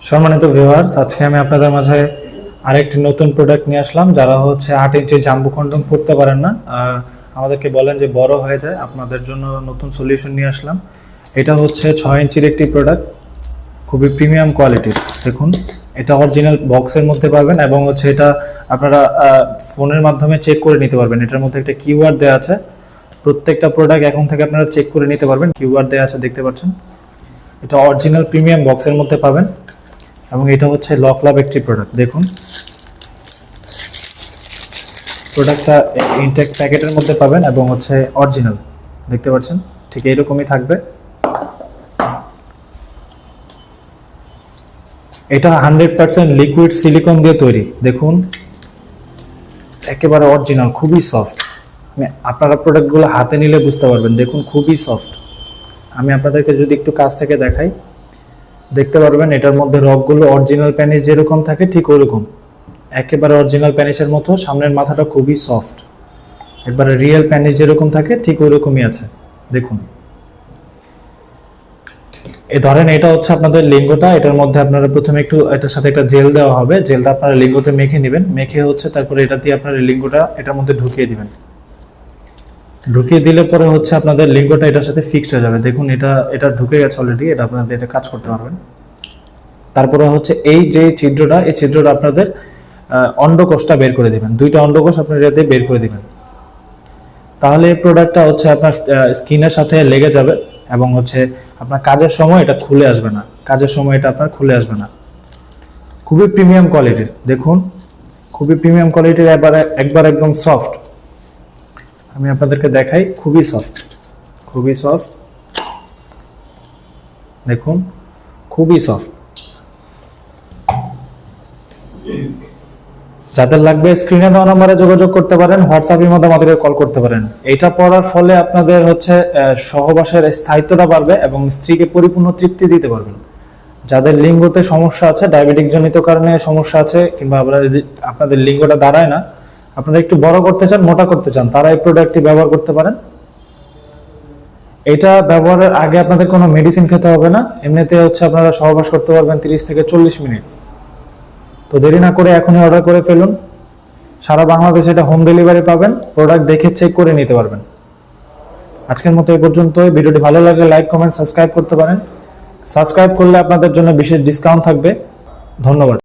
সম্মানিত ভিউয়ার্স আজকে আমি আপনাদের মাঝে আরেকটি নতুন প্রোডাক্ট নিয়ে আসলাম, যারা হচ্ছে আট ইঞ্চি জাম্বু কন্ডম পড়তে পারেন না। আর আমাদেরকে বলেন যে বড় হয়ে যায়, আপনাদের জন্য নতুন সলিউশন নিয়ে আসলাম। এটা হচ্ছে ছয় ইঞ্চির একটি প্রোডাক্ট খুবই প্রিমিয়াম কোয়ালিটির দেখুন, এটা অরিজিনাল বক্সের মধ্যে পাবেন এবং হচ্ছে এটা আপনারা ফোনের মাধ্যমে চেক করে নিতে পারবেন। এটার মধ্যে একটা কিউআর দেওয়া আছে। প্রত্যেকটা প্রোডাক্ট এখন থেকে আপনারা চেক করে নিতে পারবেন। কিউআর দেওয়া আছে, দেখতে পাচ্ছেন। এটা অরিজিনাল প্রিমিয়াম বক্সের মধ্যে পাবেন। এবং এটা হচ্ছে লক লাভ একটি প্রোডাক্ট দেখুন। প্রোডাক্টটা ইনটেক প্যাকেটের মধ্যে পাবেন এবং হচ্ছে অরিজিনাল দেখতে পাচ্ছেন? ঠিক এইরকমই থাকবে। এটা হান্ড্রেড পার্সেন্ট লিকুইড সিলিকন দিয়ে তৈরি। দেখুন। একেবারে অরিজিনাল খুবই সফট আমি আপনারা প্রোডাক্টগুলো হাতে নিলে বুঝতে পারবেন। দেখুন, খুবই সফট আমি আপনাদেরকে যদি একটু কাছ থেকে দেখাই। দেখতে পারবেন, এটার মধ্যে রকগুলো অরিজিনাল প্যানিস যেরকম থাকে ঠিক ওরকম। একেবারে অরিজিনাল প্যানিসের মতো, সামনের মাথাটা খুবই সফট একবারে রিয়েল প্যানিস যেরকম থাকে, ঠিক ওরকমই আছে। দেখুন। এ ধরেন, এটা হচ্ছে আপনাদের লিঙ্গটা, এটার মধ্যে আপনারা প্রথমে একটু, এটার সাথে একটা জেল দেওয়া হবে। জেলটা আপনারা লিঙ্গতে মেখে নেবেন। মেখে হচ্ছে তারপরে এটা দিয়ে আপনারা লিঙ্গটা, এটার মধ্যে ঢুকিয়ে দিবেন। ঢুকিয়ে দিলে পরে হচ্ছে আপনাদের লিঙ্গটা এটার সাথে ফিক্সড হয়ে যাবে। দেখুন, এটা এটা ঢুকে গেছে অলরেডি এটা আপনাদের এটা কাজ করতে পারবেন। তারপরে হচ্ছে এই যে ছিদ্রটা, এই ছিদ্রটা আপনাদের অন্ডকোষটা বের করে দিবেন। দুইটা অন্ডকোষ আপনার এটা দিয়ে বের করে দিবেন। তাহলে এই প্রোডাক্টটা হচ্ছে আপনার স্কিনের সাথে লেগে যাবে এবং হচ্ছে আপনার কাজের সময় এটা খুলে আসবে না। কাজের সময় এটা আপনার খুলে আসবে না। খুবই প্রিমিয়াম কোয়ালিটির দেখুন, খুবই প্রিমিয়াম কোয়ালিটির একবার একবার একদম সফট আমি আপনাদেরকে দেখাই, খুবই সফট খুবই সফট দেখুন, খুবই সফট যাদের লাগবে স্ক্রিনে দেওয়া নাম্বারে যোগাযোগ করতে পারেন হোয়াটসঅ্যাপের মধ্যে আমাদেরকে কল করতে পারেন। এটা পড়ার ফলে আপনাদের হচ্ছে সহবাসের স্থায়িত্বটা বাড়বে এবং স্ত্রীকে পরিপূর্ণ তৃপ্তি দিতে পারবেন। যাদের লিঙ্গতে সমস্যা আছে ডায়াবেটিক জনিত কারণে সমস্যা আছে, কিংবা আপনাদের লিঙ্গটা দাঁড়ায় না আপনারা একটু বড় করতে চান, মোটা করতে চান, তারা এই প্রোডাক্টটি ব্যবহার করতে পারেন। এটা ব্যবহারের আগে আপনাদের কোনো মেডিসিন খেতে হবে না। এমনিতে হচ্ছে আপনারা সহবাস করতে পারবেন তিরিশ থেকে চল্লিশ মিনিট। তো দেরি না করে এখনই অর্ডার করে ফেলুন। সারা বাংলাদেশে এটা হোম ডেলিভারি পাবেন প্রোডাক্ট দেখে চেক করে নিতে পারবেন। আজকের মতো এই পর্যন্তই। ভিডিওটি ভালো লাগলে লাইক কমেন্ট সাবস্ক্রাইব করতে পারেন। সাবস্ক্রাইব করলে আপনাদের জন্য বিশেষ ডিসকাউন্ট থাকবে। ধন্যবাদ।